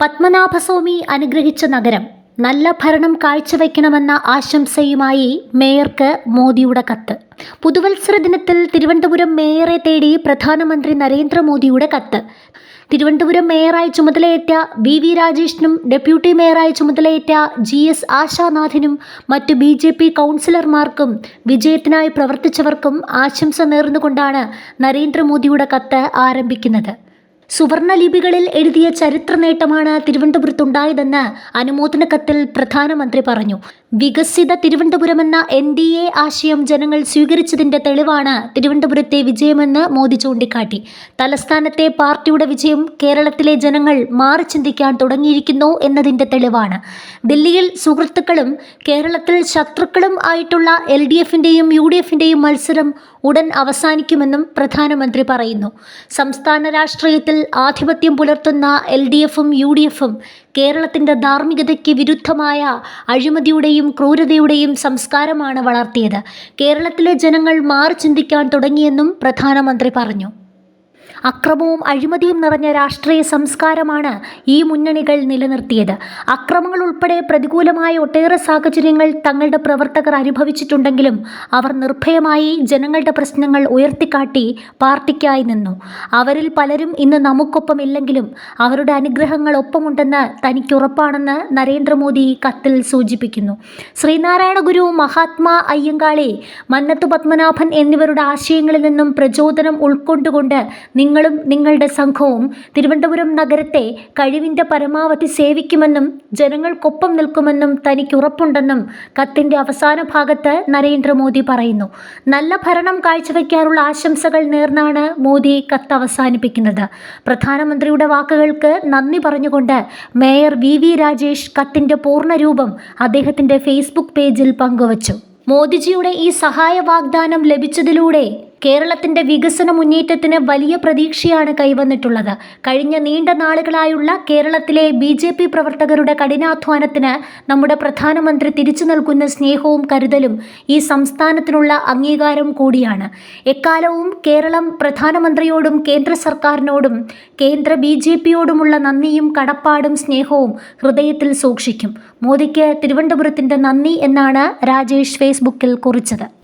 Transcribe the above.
പത്മനാഭസ്വാമി അനുഗ്രഹിച്ച നഗരം നല്ല ഭരണം കാഴ്ചവെക്കണമെന്ന ആശംസയുമായി മേയർക്ക് മോദിയുടെ കത്ത്. പുതുവത്സര ദിനത്തിൽ തിരുവനന്തപുരം മേയറെ തേടി പ്രധാനമന്ത്രി നരേന്ദ്രമോദിയുടെ കത്ത്. തിരുവനന്തപുരം മേയറായി ചുമതലയേറ്റ വി വി രാജേഷിനും ഡെപ്യൂട്ടി മേയറായി ചുമതലയേറ്റ ജി എസ് ആശാനാഥിനും മറ്റ് ബി ജെ പി കൗൺസിലർമാർക്കും വിജയത്തിനായി പ്രവർത്തിച്ചവർക്കും ആശംസ നേർന്നുകൊണ്ടാണ് നരേന്ദ്രമോദിയുടെ കത്ത് ആരംഭിക്കുന്നത്. സുവർണ ലിപികളിൽ എഴുതിയ ചരിത്ര നേട്ടമാണ് തിരുവനന്തപുരത്തുണ്ടായതെന്ന് അനുമോദന കത്തിൽ പ്രധാനമന്ത്രി പറഞ്ഞു. വികസിത തിരുവനന്തപുരമെന്ന എൻ ഡി എ ആശയം ജനങ്ങൾ സ്വീകരിച്ചതിന്റെ തെളിവാണ് തിരുവനന്തപുരത്തെ വിജയമെന്ന് മോദി ചൂണ്ടിക്കാട്ടി. തലസ്ഥാനത്തെ പാർട്ടിയുടെ വിജയം കേരളത്തിലെ ജനങ്ങൾ മാറി ചിന്തിക്കാൻ തുടങ്ങിയിരിക്കുന്നു എന്നതിന്റെ തെളിവാണ്. ദില്ലിയിൽ സുഹൃത്തുക്കളും കേരളത്തിൽ ശത്രുക്കളും ആയിട്ടുള്ള എൽ ഡി എഫിന്റെയും യു ഡി എഫിന്റെയും മത്സരം ഉടൻ അവസാനിക്കുമെന്നും പ്രധാനമന്ത്രി പറയുന്നു. സംസ്ഥാന രാഷ്ട്രീയത്തിൽ ആധിപത്യം പുലർത്തുന്ന എൽ ഡി എഫും യു ഡി എഫും കേരളത്തിന്റെ ധാർമ്മികതയ്ക്ക് വിരുദ്ധമായ അഴിമതിയുടെയും ക്രൂരതയുടെയും സംസ്കാരമാണ് വളർത്തിയത്. കേരളത്തിലെ ജനങ്ങൾ മാറി ചിന്തിക്കാൻ തുടങ്ങിയെന്നും പ്രധാനമന്ത്രി പറഞ്ഞു. അക്രമവും അഴിമതിയും നിറഞ്ഞ രാഷ്ട്രീയ സംസ്കാരമാണ് ഈ മുന്നണികൾ നിലനിർത്തിയത്. അക്രമങ്ങൾ ഉൾപ്പെടെ പ്രതികൂലമായ ഒട്ടേറെ സാഹചര്യങ്ങൾ തങ്ങളുടെ പ്രവർത്തകർ അനുഭവിച്ചിട്ടുണ്ടെങ്കിലും അവർ നിർഭയമായി ജനങ്ങളുടെ പ്രശ്നങ്ങൾ ഉയർത്തിക്കാട്ടി പാർട്ടിക്കായി നിന്നു. അവരിൽ പലരും ഇന്ന് നമുക്കൊപ്പം ഇല്ലെങ്കിലും അവരുടെ അനുഗ്രഹങ്ങൾ ഒപ്പമുണ്ടെന്ന് തനിക്കുറപ്പാണെന്ന് നരേന്ദ്രമോദി കത്തിൽ സൂചിപ്പിക്കുന്നു. ശ്രീനാരായണ ഗുരു മഹാത്മാ അയ്യങ്കാളി മന്നത്ത് പത്മനാഭൻ എന്നിവരുടെ ആശയങ്ങളിൽ നിന്നും പ്രചോദനം ഉൾക്കൊണ്ടുകൊണ്ട് നിങ്ങളും നിങ്ങളുടെ സംഘവും തിരുവനന്തപുരം നഗരത്തെ കഴിവിന്റെ പരമാവധി സേവിക്കുമെന്നും ജനങ്ങൾക്കൊപ്പം നിൽക്കുമെന്നും തനിക്ക് ഉറപ്പുണ്ടെന്നും കത്തിന്റെ അവസാന ഭാഗത്ത് നരേന്ദ്രമോദി പറയുന്നു. നല്ല ഭരണം കാഴ്ചവെക്കാനുള്ള ആശംസകൾ നേർന്നാണ് മോദി കത്ത് അവസാനിപ്പിക്കുന്നത്. പ്രധാനമന്ത്രിയുടെ വാക്കുകൾക്ക് നന്ദി പറഞ്ഞുകൊണ്ട് മേയർ വി വി രാജേഷ് കത്തിന്റെ പൂർണരൂപം അദ്ദേഹത്തിന്റെ ഫേസ്ബുക്ക് പേജിൽ പങ്കുവച്ചു. മോദിജിയുടെ ഈ സഹായ വാഗ്ദാനം ലഭിച്ചതിലൂടെ കേരളത്തിന്റെ വികസന മുന്നേറ്റത്തിന് വലിയ പ്രതീക്ഷയാണ് കൈവന്നിട്ടുള്ളത്. കഴിഞ്ഞ നീണ്ട നാളുകളായുള്ള കേരളത്തിലെ ബി ജെ പി പ്രവർത്തകരുടെ കഠിനാധ്വാനത്തിന് നമ്മുടെ പ്രധാനമന്ത്രി തിരിച്ചു നൽകുന്ന സ്നേഹവും കരുതലും ഈ സംസ്ഥാനത്തിനുള്ള അംഗീകാരം കൂടിയാണ്. എക്കാലവും കേരളം പ്രധാനമന്ത്രിയോടും കേന്ദ്ര സർക്കാരിനോടും കേന്ദ്ര ബി ജെ പിയോടുമുള്ള നന്ദിയും കടപ്പാടും സ്നേഹവും ഹൃദയത്തിൽ സൂക്ഷിക്കും. മോദിക്ക് തിരുവനന്തപുരത്തിന്റെ നന്ദി എന്നാണ് രാജേഷ് ഫേസ്ബുക്കിൽ കുറിച്ചത്.